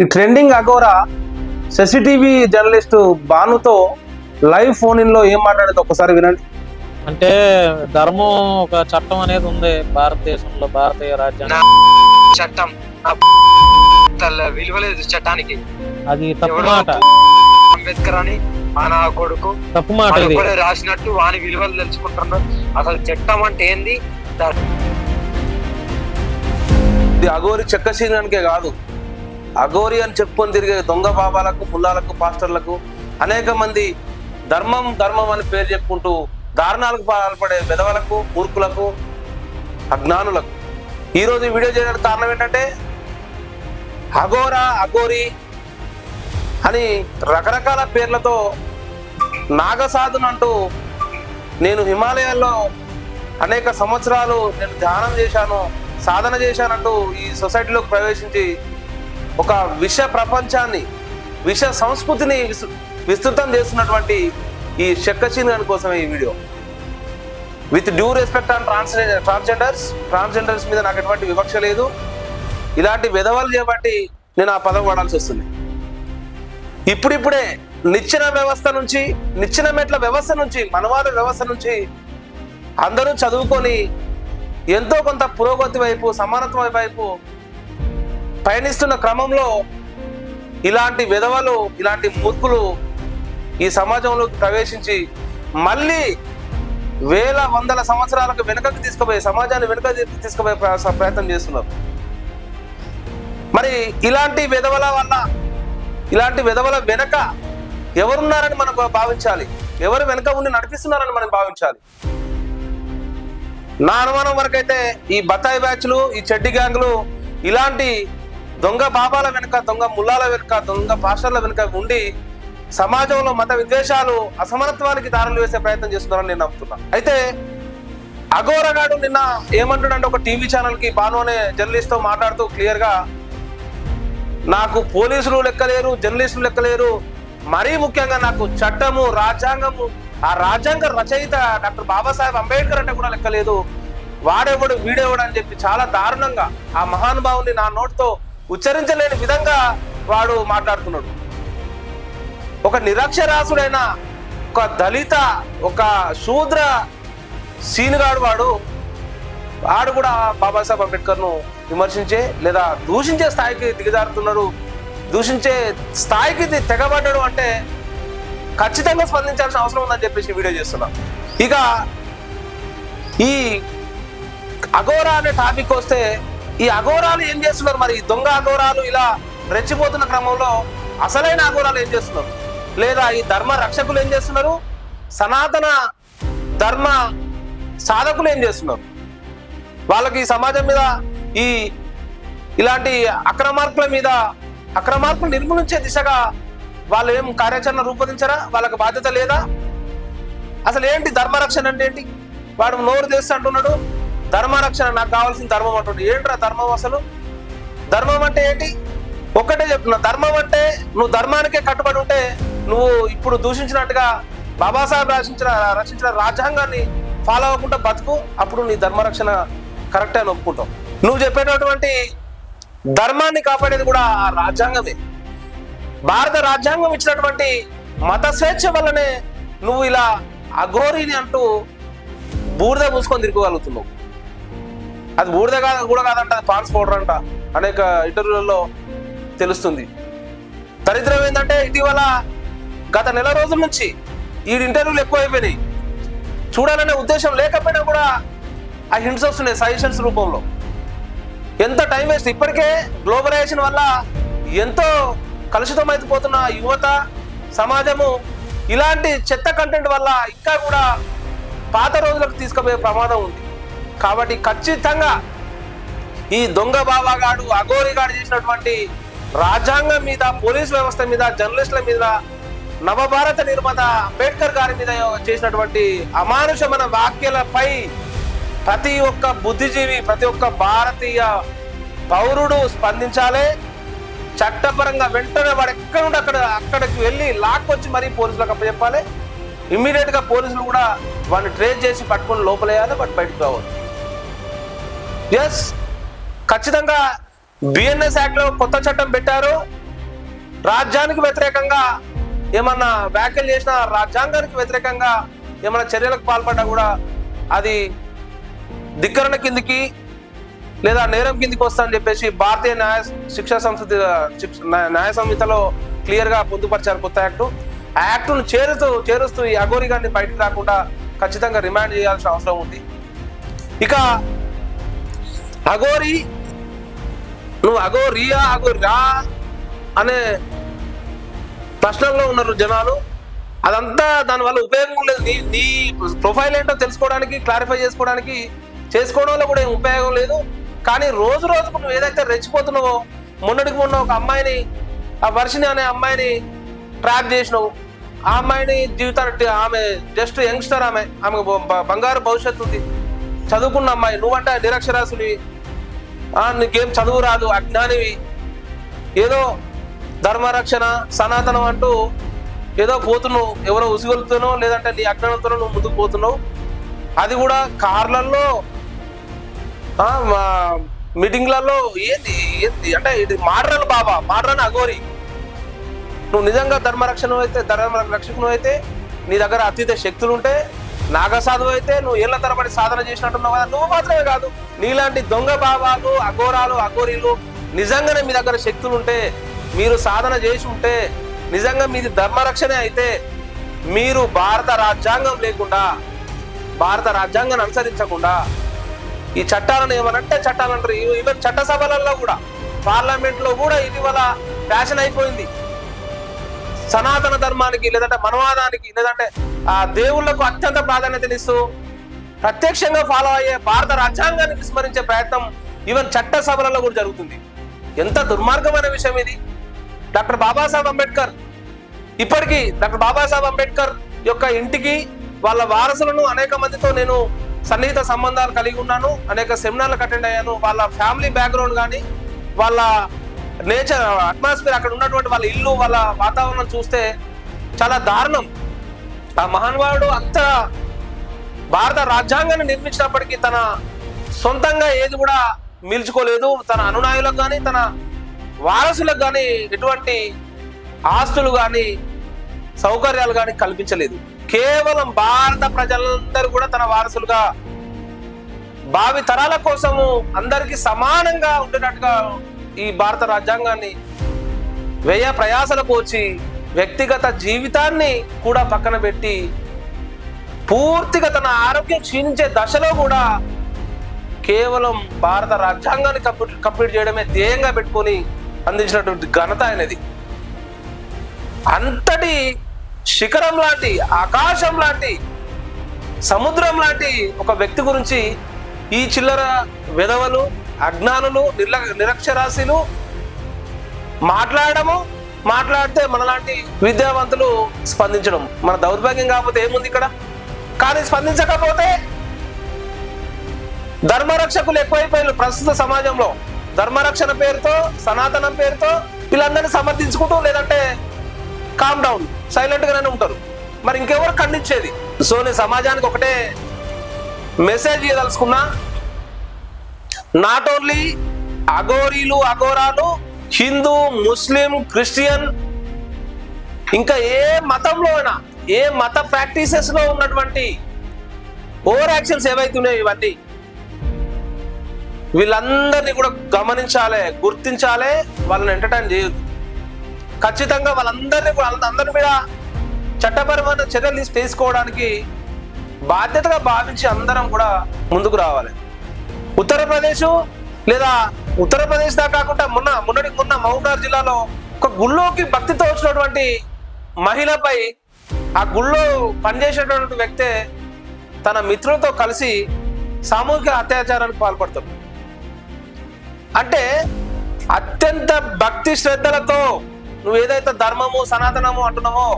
ఈ trending Aghora CCTV journalist బానుతో live phone ఇన్లో ఏం మాట్లాడేది? ఒక్కసారి వినండి. అంటే ధర్మం ఒక చట్టం అనేది ఉంది భారతదేశంలో భారతీయ రాజ్యాంగం. చట్టం. విలువలేదు చట్టానికి. అది తప్పు మాట. అంబేద్కర్ అని ఆ నా కొడుకు తప్పు మాట ఇది. రాసినట్టు వాని విలువలు తెలుసుకుంటున్నారు అసలు చట్టం అంటే ఏంది? దా- ఇది అఘోరి చెక్కశీలనికే కాదు. అఘోరి అని చెప్పుకొని తిరిగే దొంగ బాబాలకు ముల్లాలకు పాస్టర్లకు అనేక మంది ధర్మం ధర్మం అని పేరు చెప్పుకుంటూ దారుణాలకు పాల్పడే విధవలకు మూర్ఖులకు అజ్ఞానులకు. ఈరోజు ఈ వీడియో చేయడానికి కారణం ఏంటంటే అఘోరా అఘోరి అని రకరకాల పేర్లతో నాగసాధును అంటూ నేను హిమాలయాల్లో అనేక సంవత్సరాలు నేను ధ్యానం చేశాను సాధన చేశానంటూ ఈ సొసైటీలోకి ప్రవేశించి ఒక విష ప్రపంచాన్ని విష సంస్కృతిని విస్- విస్తృతం చేస్తున్నటువంటి ఈ చెక్కచీని గారి కోసమే ఈ video. With due respect on trans transgenders transgenders మీద నాకు ఎటువంటి వివక్ష లేదు. ఇలాంటి విధవలు చేపట్టి నేను ఆ పదం వాడాల్సి వస్తుంది. ఇప్పుడిప్పుడే నిచ్చిన వ్యవస్థ నుంచి నిచ్చిన మెట్ల వ్యవస్థ నుంచి మనవాద వ్యవస్థ నుంచి అందరూ చదువుకొని ఎంతో కొంత పురోగతి వైపు సమానత్వం వైపు పయనిస్తున్న క్రమంలో ఇలాంటి విధవలు ఇలాంటి మూర్ఖులు ఈ సమాజంలోకి ప్రవేశించి మళ్ళీ వేల వందల సంవత్సరాలకు వెనుకకు తీసుకుపోయే సమాజాన్ని వెనుక తీసుకుపోయే ప్రయత్నం చేస్తున్నారు. మరి ఇలాంటి విధవల వల్ల ఇలాంటి విధవల వెనక ఎవరున్నారని మనం భావించాలి. ఎవరు వెనక ఉండి నడిపిస్తున్నారని మనం భావించాలి. నా అనుమానం వరకైతే ఈ బత్తాయి బ్యాచ్లు ఈ చెడ్డి గ్యాంగ్లు ఇలాంటి దొంగ బాబాల వెనుక దొంగ ముల్లాల వెనుక దొంగ పాస్టర్ల వెనుక ఉండి సమాజంలో మత విద్వేషాలు అసమానత్వానికి దారులు వేసే ప్రయత్నం చేస్తున్నారని నేను నమ్ముతున్నా. అయితే అఘోరగాడు నిన్న ఏమంటాడంటే ఒక టీవీ ఛానల్కి బాను అనే జర్నలిస్ట్తో మాట్లాడుతూ క్లియర్గా నాకు పోలీసులు లెక్కలేరు జర్నలిస్టులు లెక్కలేరు. మరీ ముఖ్యంగా నాకు చట్టము రాజ్యాంగము ఆ రాజ్యాంగ రచయిత డాక్టర్ బాబాసాహెబ్ అంబేద్కర్ అంటే కూడా లెక్కలేదు. వాడెవడు వీడెవడు అని చెప్పి చాలా దారుణంగా ఆ మహానుభావుని నా నోటితో ఉచ్చరించలేని విధంగా వాడు మాట్లాడుతున్నాడు. ఒక నిరక్షరాసుడైన ఒక దళిత ఒక శూద్ర సీనుగాడు వాడు వాడు కూడా బాబాసాహెబ్ అంబేద్కర్ను విమర్శించే లేదా దూషించే స్థాయికి దిగజారుతున్నాడు దూషించే స్థాయికి తెగబడ్డాడు తెగబడ్డడు అంటే ఖచ్చితంగా స్పందించాల్సిన అవసరం ఉందని చెప్పేసి వీడియో చేస్తున్నాం. ఇక ఈ అఘోరా అనే టాపిక్ వస్తే ఈ అఘోరాలు ఏం చేస్తున్నారు మరి? దొంగ అఘోరాలు ఇలా రెచ్చిపోతున్న క్రమంలో అసలైన అఘోరాలు ఏం చేస్తున్నారు? లేదా ఈ ధర్మ రక్షకులు ఏం చేస్తున్నారు? సనాతన ధర్మ సాధకులు ఏం చేస్తున్నారు? వాళ్ళకి ఈ సమాజం మీద ఈ ఇలాంటి అక్రమార్కుల మీద అక్రమార్కులు నిర్మూలించే దిశగా వాళ్ళు ఏం కార్యాచరణ రూపొందించరా? వాళ్ళకి బాధ్యత లేదా? అసలు ఏంటి ధర్మరక్షణ అంటే ఏంటి? వాడు నోరు తెస్తా అంటున్నాడు. ధర్మరక్షణ నాకు కావాల్సిన ధర్మం అంటుండే. ఏంట్రా ధర్మం అసలు? ధర్మం అంటే ఏంటి? ఒక్కటే చెప్తున్నా ధర్మం అంటే నువ్వు ధర్మానికే కట్టుబడి ఉంటే నువ్వు ఇప్పుడు దూషించినట్టుగా బాబాసాహెబ్ రచించిన రచించిన రాజ్యాంగాన్ని ఫాలో అవ్వకుండా బతుకు అప్పుడు నీ ధర్మరక్షణ కరెక్టే అని ఒప్పుకుంటావు. నువ్వు చెప్పేటటువంటి ధర్మాన్ని కాపాడేది కూడా ఆ రాజ్యాంగమే. భారత రాజ్యాంగం ఇచ్చినటువంటి మత స్వేచ్ఛ వల్లనే నువ్వు ఇలా అఘోరిని అంటూ బూడిద పూసుకొని తిరగగలుగుతున్నావు. అది బూడిద కాదు కూడా కాదంట అది పాన్స్ పౌడర్ అంట. అనేక ఇంటర్వ్యూలలో తెలుస్తుంది. దరిద్రం ఏంటంటే ఇటీవల గత నెల రోజుల నుంచి ఈ ఇంటర్వ్యూలు ఎక్కువైపోయినాయి. చూడాలనే ఉద్దేశం లేకపోయినా కూడా ఆ హింట్స్ వస్తున్నాయి సజెషన్స్ రూపంలో. ఎంత టైం వేస్ట్ ఇప్పటికే గ్లోబలైజేషన్ వల్ల ఎంతో కలుషితమైపోతున్న యువత సమాజము ఇలాంటి చెత్త కంటెంట్ వల్ల ఇంకా కూడా పాత రోజులకు తీసుకుపోయే ప్రమాదం ఉంది. కాబట్టి ఖచ్చితంగా ఈ దొంగ బాబాగాడు అఘోరిగాడు చేసినటువంటి రాజ్యాంగం మీద పోలీస్ వ్యవస్థ మీద జర్నలిస్టుల మీద నవభారత నిర్మాత అంబేద్కర్ గారి మీద చేసినటువంటి అమానుషమైన వ్యాఖ్యలపై ప్రతి ఒక్క బుద్ధిజీవి ప్రతి ఒక్క భారతీయ పౌరుడు స్పందించాలి. చట్టపరంగా వెంటనే వాడు ఎక్కడ అక్కడ అక్కడికి వెళ్ళి లాక్కొచ్చి మరీ పోలీసులకు అప్పచెప్పాలి. ఇమ్మీడియట్గా పోలీసులు కూడా వాడిని ట్రేస్ చేసి పట్టుకొని లోపలేయాలి వాడు బయటకు రావాలి. ఎస్ ఖచ్చితంగా బిఎన్ఎస్ యాక్ట్లో కొత్త చట్టం పెట్టారు. రాజ్యానికి వ్యతిరేకంగా ఏమన్నా వ్యాఖ్యలు చేసినా రాజ్యాంగానికి వ్యతిరేకంగా ఏమైనా చర్యలకు పాల్పడ్డా కూడా అది ధిక్కరణ కిందికి లేదా నేరం కిందికి వస్తుందని చెప్పేసి భారతీయ న్యాయ శిక్షా సంస్థ న్యాయ- న్యాయ సంహితలో క్లియర్గా పొందుపరిచారు కొత్త యాక్టు. ఆ యాక్టును చేరుతూ చేరుస్తూ ఈ అఘోరి గారిని బయటకు రాకుండా ఖచ్చితంగా రిమాండ్ చేయాల్సిన అవసరం ఉంది. ఇక అఘోరి నువ్వు అఘోరియా అఘోరియా అనే ప్రశ్నల్లో ఉన్నారు జనాలు. అదంతా దానివల్ల ఉపయోగం లేదు. నీ నీ ప్రొఫైల్ ఏంటో తెలుసుకోవడానికి క్లారిఫై చేసుకోవడానికి చేసుకోవడంలో కూడా ఏం ఉపయోగం లేదు. కానీ రోజు రోజుకు నువ్వు ఏదైతే రెచ్చిపోతున్నావో మొన్నటికి మొన్న ఒక అమ్మాయిని ఆ వర్షిని అనే అమ్మాయిని ట్రాప్ చేసినావు. ఆ అమ్మాయిని జీవితాన్ని ఆమె జస్ట్ యంగ్స్టర్ ఆమె. ఆమె బంగారు భవిష్యత్తు ఉంది. చదువుకున్న అమ్మాయి. నువ్వంటే నిరక్షరాసుని నీకేం చదువు రాదు అజ్ఞానివి. ఏదో ధర్మరక్షణ సనాతనం అంటూ ఏదో పోతున్నావు ఎవరో ఉసిగొలుతున్నావు లేదంటే నీ అజ్ఞానంతో నువ్వు ముందుకు పోతున్నావు. అది కూడా కార్లలో మీటింగ్లలో ఏంది ఏంది అంటే ఇది మాడ్రన్ బాబా మాడ్రన్ అఘోరి. నువ్వు నిజంగా ధర్మరక్షణ అయితే ధర్మ రక్షకును అయితే నీ దగ్గర అతీత శక్తులు ఉంటే నాగసాధువు అయితే నువ్వు ఏళ్ళ తరబడి సాధన చేసినట్టున్నావు కదా నువ్వు మాత్రమే కాదు నీలాంటి దొంగ బాబాలు అఘోరాలు అఘోరీలు నిజంగానే మీ దగ్గర శక్తులు ఉంటే మీరు సాధన చేసి ఉంటే నిజంగా మీది ధర్మరక్షణే అయితే మీరు భారత రాజ్యాంగం లేకుండా భారత రాజ్యాంగాన్ని అనుసరించకుండా ఈ చట్టాలను ఏమనంటే చట్టాలు అంటారు. ఈ- ఈవెన్ చట్టసభలలో కూడా పార్లమెంట్లో కూడా ఇటీవల ఫ్యాషన్ అయిపోయింది. సనాతన ధర్మానికి లేదంటే మనవాదానికి లేదంటే ఆ దేవుళ్ళకు అత్యంత ప్రాధాన్యతనిస్తూ ప్రత్యక్షంగా ఫాలో అయ్యే భారత రాజ్యాంగాన్ని విస్మరించే ప్రయత్నం ఈవెన్ చట్ట సభలలో కూడా జరుగుతుంది. ఎంత దుర్మార్గమైన విషయం ఇది. డాక్టర్ బాబాసాహెబ్ అంబేద్కర్ ఇప్పటికీ డాక్టర్ బాబాసాహెబ్ అంబేద్కర్ యొక్క ఇంటికి వాళ్ళ వారసులను అనేక మందితో నేను సన్నిహిత సంబంధాలు కలిగి ఉన్నాను. అనేక సెమినార్లకు అటెండ్ అయ్యాను. వాళ్ళ ఫ్యామిలీ బ్యాక్గ్రౌండ్ కానీ వాళ్ళ నేచర్ అట్మాస్ఫియర్ అక్కడ ఉన్నటువంటి వాళ్ళ ఇల్లు వాళ్ళ వాతావరణం చూస్తే చాలా దారుణం. ఆ మహానుభావుడు అంత భారత రాజ్యాంగాన్ని నిర్మించినప్పటికీ తన సొంతంగా ఏది కూడా మిల్చుకోలేదు. తన అనునాయులకు కానీ తన వారసులకు కానీ ఎటువంటి ఆస్తులు కానీ సౌకర్యాలు కానీ కల్పించలేదు. కేవలం భారత ప్రజలందరూ కూడా తన వారసులుగా భావి తరాల కోసము అందరికీ సమానంగా ఉండేటట్టుగా ఈ భారత రాజ్యాంగాన్ని వ్యయ ప్రయాసలకు వచ్చి వ్యక్తిగత జీవితాన్ని కూడా పక్కన పెట్టి పూర్తిగా తన ఆరోగ్యం క్షీణించే దశలో కూడా కేవలం భారత రాజ్యాంగాన్ని కంప్లీట్ కంప్లీట్ చేయడమే ధ్యేయంగా పెట్టుకొని అందించినటువంటి ఘనత అనేది అంతటి శిఖరం లాంటి ఆకాశం లాంటి సముద్రం లాంటి ఒక వ్యక్తి గురించి ఈ చిల్లర విధవలు అజ్ఞానులు నిర్ల నిరక్షరాస్యులు మాట్లాడము మాట్లాడితే మనలాంటి విద్యావంతులు స్పందించడం. మన దౌర్భాగ్యం కాకపోతే ఏముంది ఇక్కడ? కానీ స్పందించకపోతే ధర్మరక్షకులు ఎక్కువైపోయారు ప్రస్తుత సమాజంలో. ధర్మరక్షణ పేరుతో సనాతనం పేరుతో వీళ్ళందరినీ సమర్థించుకుంటూ లేదంటే కామ్ డౌన్ సైలెంట్గానే ఉంటారు. మరి ఇంకెవరు ఖండించేది? సో నేను సమాజానికి ఒకటే మెసేజ్ ఇవ్వదలుచుకున్నా నాట్ ఓన్లీ అఘోరీలు అఘోరాలు హిందూ ముస్లిం క్రిస్టియన్ ఇంకా ఏ మతంలో అయినా ఏ మత ప్రాక్టీసెస్లో ఉన్నటువంటి ఓవర్ యాక్షన్స్ ఏవైతున్నాయి ఇవన్నీ వీళ్ళందరినీ కూడా గమనించాలి గుర్తించాలి వాళ్ళని ఎంటర్టైన్ చేయొద్దు. ఖచ్చితంగా వాళ్ళందరినీ కూడా వాళ్ళ- కూడా మీద చట్టపరమైన చర్యలు తీసు- తీసుకోవడానికి బాధ్యతగా భావించి అందరం కూడా ముందుకు రావాలి. ఉత్తరప్రదేశ్ లేదా ఉత్తరప్రదేశ్ దాకా కాకుండా మొన్న మొన్నటి మొన్న మహబూబ్నగర్ జిల్లాలో ఒక గుళ్ళోకి భక్తితో వచ్చినటువంటి మహిళపై ఆ గుళ్ళో పనిచేసేటటువంటి వ్యక్తే తన మిత్రులతో కలిసి సామూహిక అత్యాచారానికి పాల్పడతాడు. అంటే అత్యంత భక్తి శ్రద్ధలతో నువ్వు ఏదైతే ధర్మము సనాతనము అంటున్నావో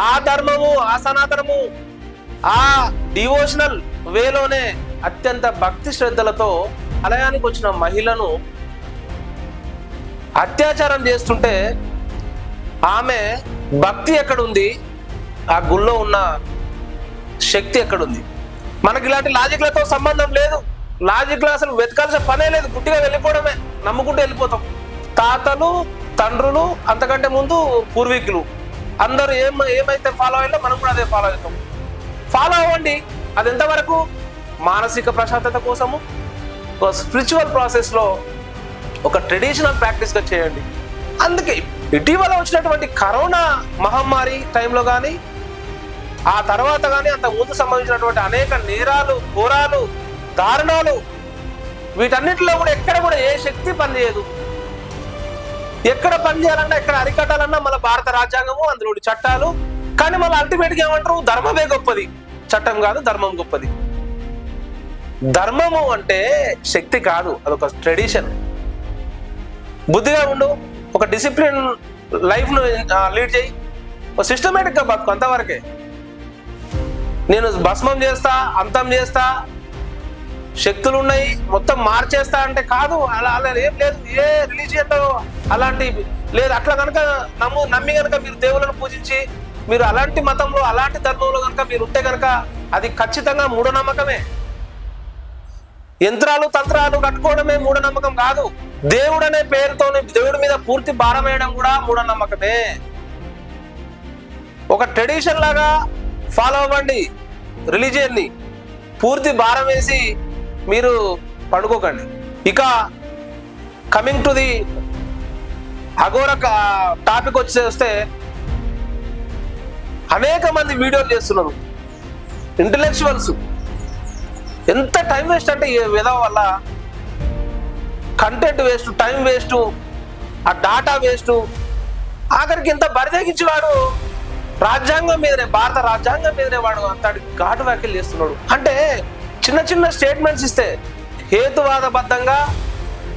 ఆ ధర్మము ఆ సనాతనము ఆ డివోషనల్ వేలోనే అత్యంత భక్తి శ్రద్ధలతో ఆలయానికి వచ్చిన మహిళను అత్యాచారం చేస్తుంటే ఆమె భక్తి ఎక్కడుంది? ఆ గుళ్ళో ఉన్న శక్తి ఎక్కడుంది? మనకి ఇలాంటి లాజిక్లతో సంబంధం లేదు. లాజిక్లో అసలు వెతకాల్సిన పనే లేదు. గుట్టిగా వెళ్ళిపోవడమే. నమ్ముకుంటూ వెళ్ళిపోతాం. తాతలు తండ్రులు అంతకంటే ముందు పూర్వీకులు. అందరూ ఏం ఏమైతే ఫాలో అయ్యారో మనం కూడా అదే ఫాలో అవుతాం. ఫాలో అవ్వండి. అది ఎంతవరకు? మానసిక ప్రశాంతత కోసము ఒక స్పిరిచువల్ ప్రాసెస్లో ఒక ట్రెడిషనల్ ప్రాక్టీస్గా చేయండి. అందుకే ఇటీవల వచ్చినటువంటి కరోనా మహమ్మారి టైంలో కానీ ఆ తర్వాత కానీ అంత ముందు సంబంధించినటువంటి అనేక నేరాలు ఘోరాలు దారుణాలు వీటన్నిటిలో కూడా ఎక్కడ కూడా ఏ శక్తి పనిచేయదు. ఎక్కడ పని చేయాలన్నా ఎక్కడ అరికట్టాలన్నా మన భారత రాజ్యాంగము అందులోని చట్టాలు. కానీ మళ్ళీ అల్టిమేట్గా ఏమంటారు? ధర్మమే గొప్పది. చట్టం కాదు ధర్మం గొప్పది. ధర్మము అంటే శక్తి కాదు అదొక ట్రెడిషన్ బుద్ధిగా ఉండు ఒక డిసిప్లిన్ లైఫ్ను లీడ్ చేయి. ఒక సిస్టమేటిక్గా బతుకు అంతవరకే. నేను భస్మం చేస్తా అంతం చేస్తా శక్తులు ఉన్నాయి మొత్తం మార్చేస్తా అంటే కాదు అలా అలా ఏం లేదు. ఏ రిలీజియన్ అలాంటి లేదు అట్లా కనుక నమ్ము నమ్మి కనుక మీరు దేవులను పూజించి మీరు అలాంటి మతంలో అలాంటి ధర్మంలో కనుక మీరు ఉంటే కనుక అది ఖచ్చితంగా మూఢనమ్మకమే. యంత్రాలు తంత్రాలు కట్టుకోవడమే మూఢనమ్మకం కాదు. దేవుడు అనే పేరుతోని దేవుడి మీద పూర్తి భారం వేయడం కూడా మూఢనమ్మకమే. ఒక ట్రెడిషన్ లాగా ఫాలో అవ్వండి రిలీజియన్ని. పూర్తి భారం వేసి మీరు పడుకోకండి. ఇక coming to the Aghora topic వచ్చేస్తే అనేక మంది వీడియోలు చేస్తున్నారు. ఇంటలెక్చువల్స్. ఎంత టైం వేస్ట్ అంటే ఈ విధవ వల్ల కంటెంట్ వేస్ట్ టైం వేస్ట్ ఆ డాటా వేస్ట్ ఆఖరికి ఇంత బరిదెగించేవాడు రాజ్యాంగం మీదనే భారత రాజ్యాంగం మీదనే వాడు అంతటి ఘాటు వ్యాఖ్యలు చేస్తున్నాడు. అంటే చిన్న చిన్న స్టేట్మెంట్స్ ఇస్తే హేతువాదబద్ధంగా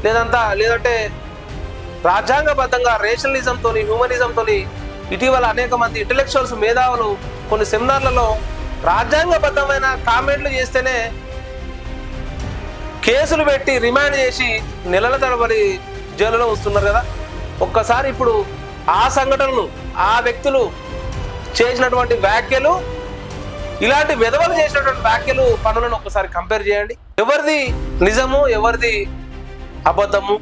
లేదంతా లేదంటే రాజ్యాంగబద్ధంగా రేషనలిజంతో హ్యూమనిజంతో ఇటీవల అనేక మంది ఇంటలెక్చువల్స్ మేధావులు కొన్ని సెమినార్లలో రాజ్యాంగబద్ధమైన కామెంట్లు చేస్తేనే కేసులు పెట్టి రిమాండ్ చేసి నెలల తరబడి జైలులో వస్తున్నారు కదా. ఒక్కసారి ఇప్పుడు ఆ సంఘటనలు ఆ వ్యక్తులు చేసినటువంటి వ్యాఖ్యలు ఇలాంటి విధవలు చేసినటువంటి వ్యాఖ్యలు పనులను ఒకసారి కంపేర్ చేయండి. ఎవరిది నిజము ఎవరిది అబద్ధము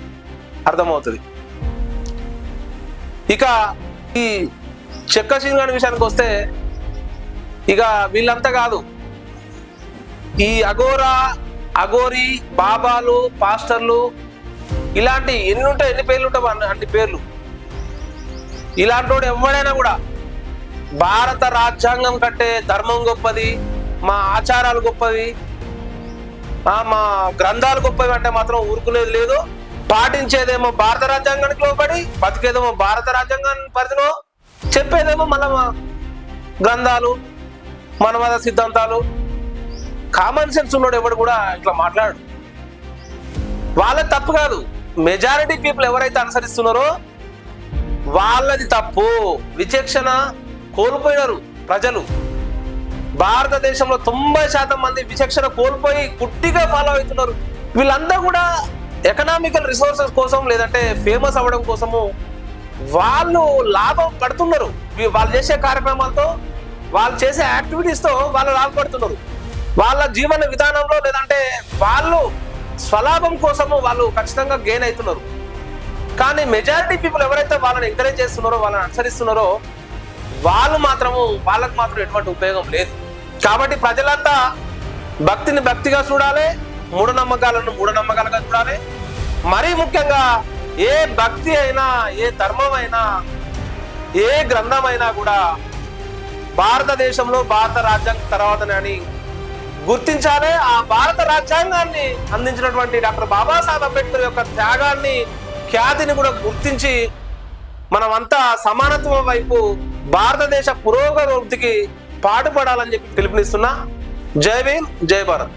అర్థమవుతుంది. ఇక ఈ చెక్క సింగాని విషయానికి వస్తే ఇక వీళ్ళంతా కాదు. ఈ అఘోరా అఘోరి బాబాలు పాస్టర్లు ఇలాంటి ఎన్ని ఉంటాయి ఎన్ని పేర్లు ఉంటాయి అన్ని- పేర్లు. ఇలాంటి వాడు ఎవడైనా కూడా భారత రాజ్యాంగం కంటే ధర్మం గొప్పది మా ఆచారాలు గొప్పవి మా గ్రంథాలు గొప్పవి అంటే మాత్రం ఊరుకునేది లేదు. పాటించేదేమో భారత రాజ్యాంగానికి లోబడి బతికేదేమో భారత రాజ్యాంగాన్ని పరిధిలో చెప్పేదేమో మన గ్రంథాలు మనమద సిద్ధాంతాలు కామన్ సెన్స్ ఉన్నాడు ఎవడు కూడా ఇట్లా మాట్లాడు వాళ్ళ తప్పు కాదు. మెజారిటీ పీపుల్ ఎవరైతే అనుసరిస్తున్నారో వాళ్ళది తప్పు. విచక్షణ కోల్పోయినారు ప్రజలు. భారతదేశంలో తొంభై శాతం మంది విచక్షణ కోల్పోయి గుట్టిగా ఫాలో అవుతున్నారు. వీళ్ళందరూ కూడా ఎకనామికల్ రిసోర్సెస్ కోసం లేదంటే ఫేమస్ అవ్వడం కోసము వాళ్ళు లాభం పడుతున్నారు. వాళ్ళు చేసే కార్యక్రమాలతో వాళ్ళు చేసే యాక్టివిటీస్తో వాళ్ళు లాభపడుతున్నారు. వాళ్ళ జీవన విధానంలో లేదంటే వాళ్ళు స్వలాభం కోసము వాళ్ళు ఖచ్చితంగా గెయిన్ అవుతున్నారు. కానీ మెజారిటీ పీపుల్ ఎవరైతే వాళ్ళని ఎంకరేజ్ చేస్తున్నారో వాళ్ళని అనుసరిస్తున్నారో వాళ్ళు మాత్రము వాళ్ళకు మాత్రం ఎటువంటి ఉపయోగం లేదు. కాబట్టి ప్రజలంతా భక్తిని భక్తిగా చూడాలి మూఢనమ్మకాలను మూఢనమ్మకాలుగా చూడాలి. మరీ ముఖ్యంగా ఏ భక్తి అయినా ఏ ధర్మం అయినా ఏ గ్రంథమైనా కూడా భారతదేశంలో భారత రాజ్యాంగం తర్వాతనే అని గుర్తించాలి ఆ భారత రాజ్యాంగాన్ని అందించినటువంటి డాక్టర్ బాబాసాహెబ్ అంబేద్కర్ యొక్క త్యాగాన్ని ఖ్యాతిని కూడా గుర్తించి మనమంతా సమానత్వం వైపు భారతదేశ పురోగతికి పాటుపడాలని చెప్పి పిలుపునిస్తున్నా. జై భీమ్ జై భారత్.